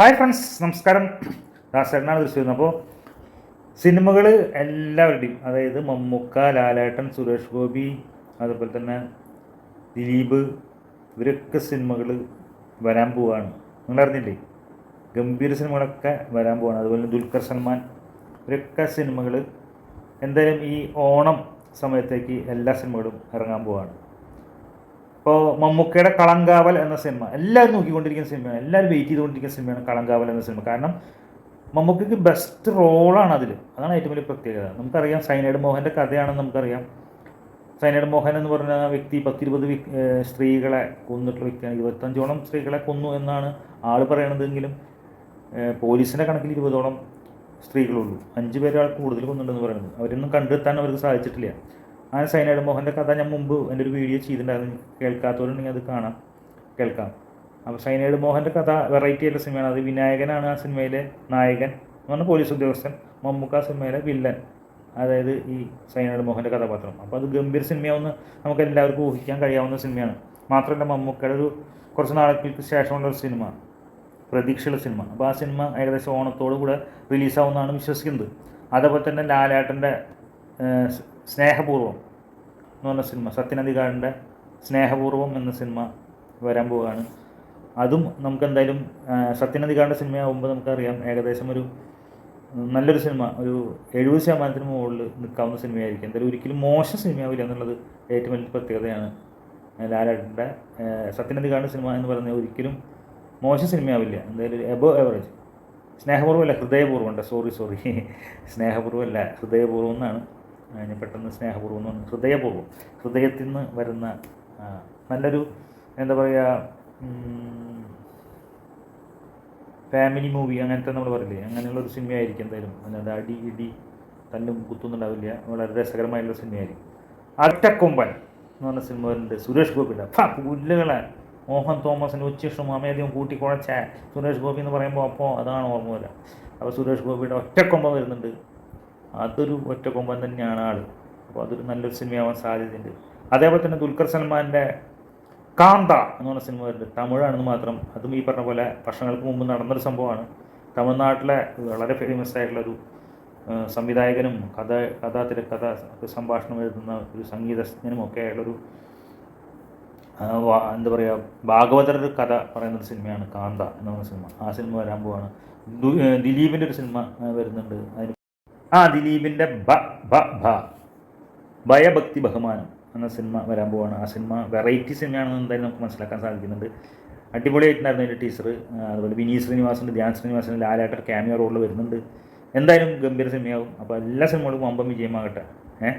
Hi friends നമസ്കാരം. ദാസേട്ടനാണ് വരുന്നത് അപ്പോൾ സിനിമകൾ എല്ലാവരുടെയും അതായത് മമ്മൂക്ക ലാലേട്ടൻ സുരേഷ് ഗോപി അതുപോലെ തന്നെ ദിലീപ് ഇവരൊക്കെ സിനിമകൾ വരാൻ പോവാണ്. നിങ്ങൾ അറിഞ്ഞില്ലേ ഗംഭീര സിനിമകളൊക്കെ വരാൻ പോവാണ്. അതുപോലെ ദുൽഖർ സൽമാൻ ഇവരൊക്കെ സിനിമകൾ എന്തായാലും ഈ ഓണം സമയത്തേക്ക് എല്ലാ സിനിമകളും ഇറങ്ങാൻ പോവാണ്. ഇപ്പോൾ മമ്മൂക്കയുടെ കളങ്കാവൽ എന്ന സിനിമ എല്ലാവരും നോക്കിക്കൊണ്ടിരിക്കുന്ന സിനിമയാണ് എല്ലാവരും വെയിറ്റ് ചെയ്തുകൊണ്ടിരിക്കുന്ന സിനിമയാണ് കളങ്കാവൽ എന്ന സിനിമ കാരണം മമ്മൂക്കയ്ക്ക് ബെസ്റ്റ് റോളാണ് അതിൽ അതാണ് ഏറ്റവും വലിയ പ്രത്യേകത. നമുക്കറിയാം സൈനേഡ് മോഹന്റെ കഥയാണെന്ന് നമുക്കറിയാം. സൈനേഡ് മോഹൻ എന്ന് പറഞ്ഞ വ്യക്തി പത്തിരുപത് സ്ത്രീകളെ കൊന്നിട്ടുള്ള വ്യക്തിയാണ്. ഇരുപത്തഞ്ചോളം സ്ത്രീകളെ കൊന്നു എന്നാണ് ആൾ പറയണതെങ്കിലും പോലീസിന്റെ കണക്കിൽ ഇരുപതോളം സ്ത്രീകളുള്ളൂ. അഞ്ച് പേരാൾ കൂടുതൽ കൊന്നിട്ടുണ്ടെന്ന് പറയുന്നത്. അവരൊന്നും കണ്ടെത്താൻ അവർക്ക് സാധിച്ചിട്ടില്ല. ആ സൈനൈഡ് മോഹന്റെ കഥ ഞാൻ മുമ്പ് എന്റെ ഒരു വീഡിയോ ചെയ്തിട്ടുണ്ടായിരുന്നു. കേൾക്കാത്തവരുണ്ടെങ്കിൽ അത് കാണാം. കേൾക്കാം. അപ്പോൾ സൈനൈഡ് മോഹന്റെ കഥ വെറൈറ്റി ആയിട്ടുള്ള സിനിമയാണ് അത് വിനായകനാണ് ആ സിനിമയിലെ നായകൻ എന്ന് പറഞ്ഞാൽ പോലീസ് ഉദ്യോഗസ്ഥൻ. മമ്മൂക്ക സിനിമയിലെ വില്ലൻ. അതായത് ഈ സൈനൈഡ് മോഹന്റെ കഥാപാത്രം. അപ്പോൾ അത് ഗംഭീർ സിനിമയാവുന്ന നമുക്ക് എല്ലാവർക്കും ഊഹിക്കാൻ കഴിയാവുന്ന സിനിമയാണ് മാത്രമല്ല മമ്മൂക്കയുടെ ഒരു കുറച്ച് നാളുകൾക്ക് ശേഷമുള്ള ഒരു സിനിമ പ്രതീക്ഷയുള്ള സിനിമ അപ്പോൾ ആ സിനിമ ഏകദേശം ഓണത്തോടു കൂടെ റിലീസാവുമെന്നാണ് വിശ്വസിക്കുന്നത്. അതേപോലെ തന്നെ ലാലേട്ടന്റെ ഏഹ്, സ്- സ്നേഹപൂർവം എന്ന് പറഞ്ഞ സിനിമ സത്യനന്ദികാരന്റെ സ്നേഹപൂർവം എന്ന സിനിമ വരാൻ പോവുകയാണ്. അതും നമുക്ക് എന്തായാലും സത്യനന്ദികാരന്റെ സിനിമയാകുമ്പോൾ നമുക്കറിയാം ഏകദേശം ഒരു നല്ലൊരു സിനിമ ഒരു എഴുപത് ശതമാനത്തിന് മുകളിൽ നിൽക്കാവുന്ന സിനിമയായിരിക്കും. എന്തായാലും ഒരിക്കലും മോശം സിനിമയാവില്ല എന്നുള്ളത് ഏറ്റവും വലിയ പ്രത്യേകതയാണ്. ലാലേട്ടന്റെ സത്യനന്ദികാരന്റെ സിനിമ എന്ന് പറഞ്ഞാൽ ഒരിക്കലും മോശം സിനിമയാവില്ല. എന്തായാലും എബോ എവറേജ് സ്നേഹപൂർവമല്ല ഹൃദയപൂർവം ഉണ്ട്? സോറി സോറി സ്നേഹപൂർവമല്ല ഹൃദയപൂർവം എന്നാണ്. ഞാൻ പെട്ടെന്ന് സ്നേഹപൂർവം എന്ന് ഹൃദയപൂർവം ഹൃദയത്തിൽ നിന്ന് വരുന്ന നല്ലൊരു എന്താ പറയുക ഫാമിലി മൂവി അങ്ങനത്തെ നമ്മൾ പറയില്ലേ അങ്ങനെയുള്ള ഒരു സിനിമയായിരിക്കും എന്തായാലും. അല്ലാതെ അടി ഇടി തല്ലും കുത്തൊന്നുണ്ടാവില്ല വളരെ രസകരമായിട്ടുള്ള സിനിമയായിരിക്കും. അറ്റക്കൊമ്പൻ എന്ന് പറഞ്ഞ സിനിമ വരുന്നുണ്ട്. സുരേഷ് ഗോപിയുടെ പുല്ലുകളെ. മോഹൻ തോമസിന്റെ ഉച്ചിഷ്ടം അമേദ്യം കൂട്ടി കുഴച്ച സുരേഷ് ഗോപി എന്ന് പറയുമ്പോൾ അപ്പോൾ അതാണ് ഓർമ്മ വരിക. അപ്പോൾ സുരേഷ് ഗോപിയുടെ ഒറ്റക്കൊമ്പ വരുന്നുണ്ട്. അതൊരു ഒറ്റ കൊമ്പൻ തന്നെയാണ് ആൾ. അപ്പോൾ അതൊരു നല്ലൊരു സിനിമയാവാൻ സാധ്യതയുണ്ട്. അതേപോലെ തന്നെ ദുൽഖർ സൽമാന്റെ കാന്ത എന്ന് പറഞ്ഞ സിനിമ വരുന്നത് തമിഴാണെന്ന് മാത്രം. അതും ഈ പറഞ്ഞ പോലെ വർഷങ്ങൾക്ക് മുമ്പ് നടന്നൊരു സംഭവമാണ്. തമിഴ്നാട്ടിലെ വളരെ ഫേമസ് ആയിട്ടുള്ള ഒരു സംവിധായകനും കഥ കഥാ തിരക്കഥ സംഭാഷണം എഴുതുന്ന ഒരു സംഗീതജ്ഞനും ഒക്കെ ആയുള്ളൊരു എന്താ പറയുക ഭാഗവതരുടെ കഥ പറയുന്ന ഒരു സിനിമയാണ് കാന്ത എന്ന് പറഞ്ഞ സിനിമ. ആ സിനിമ വരാൻ പോവാണ്. ദിലീപിന്റെ ഒരു സിനിമ വരുന്നുണ്ട്. അതിന് ആ ദിലീപിന്റെ ബ ബ ഭ. ഭയഭക്തി ബഹുമാനം എന്ന സിനിമ വരാൻ പോവാണ്. ആ സിനിമ വെറൈറ്റി സിനിമയാണെന്ന് എന്തായാലും നമുക്ക് മനസ്സിലാക്കാൻ സാധിക്കുന്നുണ്ട്. അടിപൊളിയായിട്ടുണ്ടായിരുന്നു അതിന്റെ ടീച്ചർ അതുപോലെ വിനീത് ശ്രീനിവാസന്റെ ധ്യാൻ ശ്രീനിവാസന്റെ ലാലേട്ടർ ക്യാമിയോ റോളിൽ വരുന്നുണ്ട്. എന്തായാലും ഗംഭീര സിനിമയാവും. അപ്പോൾ എല്ലാ സിനിമകളും അമ്പം വിജയമാകട്ടെ. ഏഹ്